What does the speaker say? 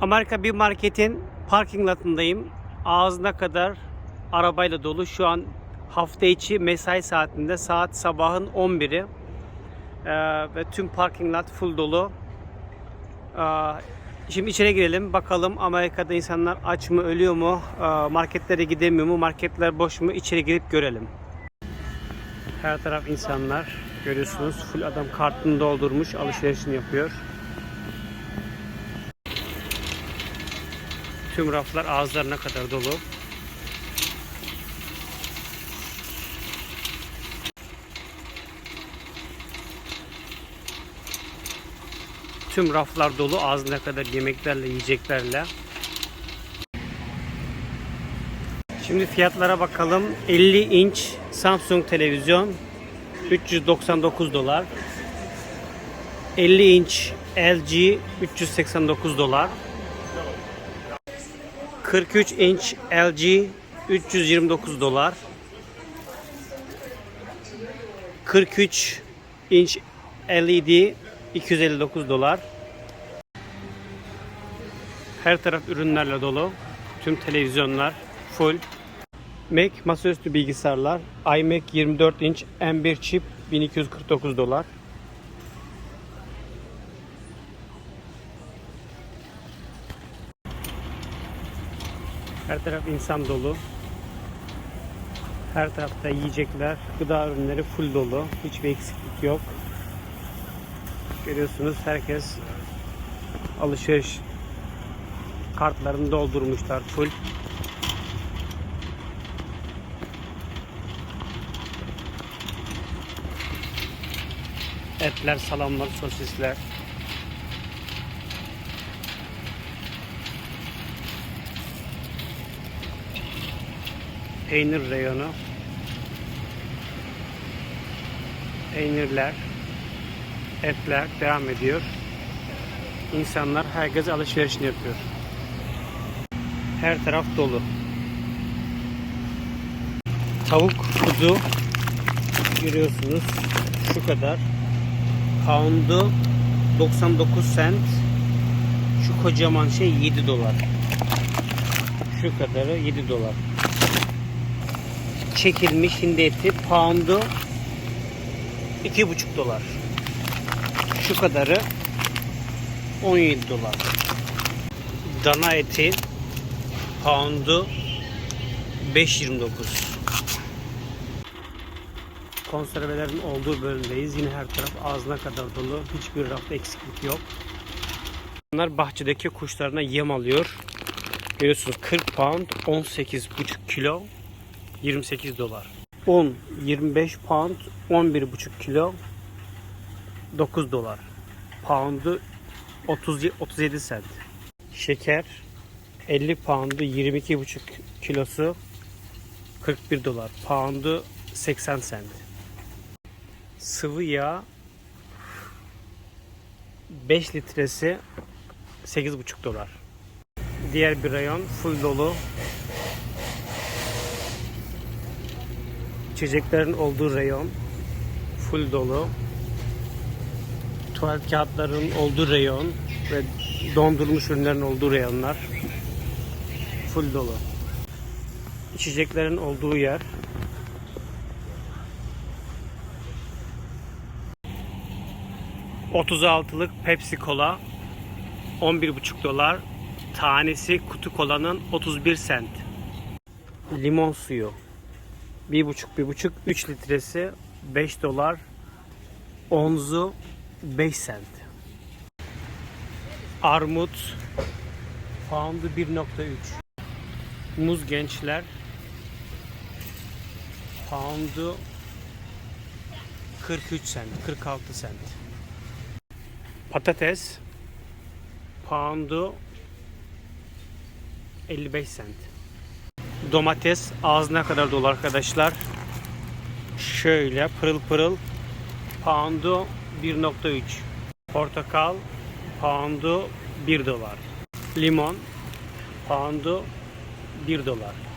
Amerika bir marketin parking lotundayım. Ağzına kadar arabayla dolu. Şu an hafta içi mesai saatinde saat sabahın 11'i. Ee, ve tüm parking lot full dolu. Ee, şimdi içeri girelim. Bakalım Amerika'da insanlar aç mı, ölüyor mu? Ee, marketlere gidemiyor mu? Marketler boş mu? İçeri girip görelim. Her taraf insanlar. Görüyorsunuz full adam kartını doldurmuş alışverişini yapıyor. Tüm raflar ağızlarına kadar dolu. Tüm raflar dolu ağzına kadar yemeklerle, yiyeceklerle. Şimdi fiyatlara bakalım. 50 inç Samsung televizyon 399 dolar. 50 inç LG 389 dolar. 43 inç LG 329 dolar. 43 inç LED 259 dolar. Her taraf ürünlerle dolu. Tüm televizyonlar full. Mac masaüstü bilgisayarlar. iMac 24 inç M1 çip 1249 dolar. Her taraf insan dolu. Her tarafta yiyecekler, gıda ürünleri full dolu. Hiçbir eksiklik yok. Görüyorsunuz herkes alışveriş kartlarını doldurmuşlar full. Etler, salamlar, sosisler. Peynir reyonu. Peynirler, etler devam ediyor. İnsanlar herkes alışverişini yapıyor. Her taraf dolu. Tavuk, kuzu görüyorsunuz şu kadar. Pound'u 99 cent. Şu kocaman şey 7 dolar. Şu kadarı 7 dolar. Çekilmiş hindi eti pound'u 2,5 dolar. Şu kadarı 17 dolar. Dana eti pound'u 5.29. Konservelerin olduğu bölümdeyiz. Yine her taraf ağzına kadar dolu. Hiçbir rafta eksiklik yok. Bunlar bahçedeki kuşlarına yem alıyor. Görüyorsunuz 40 pound 18,5 kilo 28 dolar. Un 25 pound 11,5 kilo 9 dolar. Pound'u 30 37 cent. Şeker 50 pound'u 22,5 kilosu 41 dolar. Pound'u 80 cent. Sıvı yağ 5 litresi 8,5 dolar. Diğer bir rayon full dolu. İçeceklerin olduğu rayon full dolu. Tuvalet kağıtlarının olduğu rayon ve dondurmuş ürünlerin olduğu reyonlar. Full dolu. İçeceklerin olduğu yer. ...36'lık Pepsi Cola... ...11,5 dolar... ...tanesi kutu kolanın 31 cent... ...limon suyu... ...1,5 1,5 3 litresi... ...5 dolar... ...onzu 5 cent... ...armut... ...pound'u 1,3... ...muz gençler... ...pound'u... 43 cent, 46 cent. Patates pound'u 55 cent. Domates ağzına kadar dolu arkadaşlar. Şöyle pırıl pırıl pound'u 1.3. Portakal pound'u 1 dolar. Limon pound'u 1 dolar.